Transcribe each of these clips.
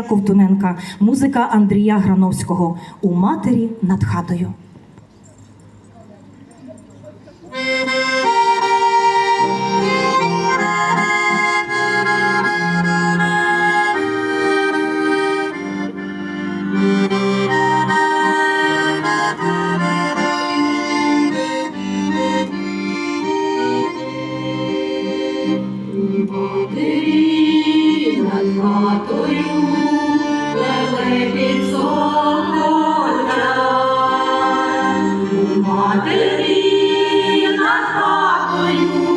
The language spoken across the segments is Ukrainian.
Ковтуненка, музика Андрія Грановського у матері над хатою. Матері над хатою.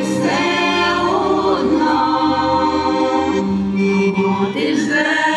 все одно, ти ж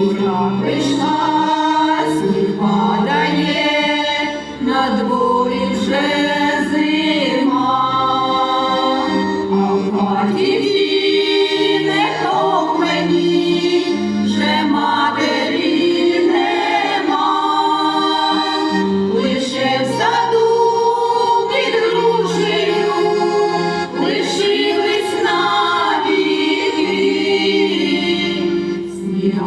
Пришла прийшла, сніг падає, на дворі вже.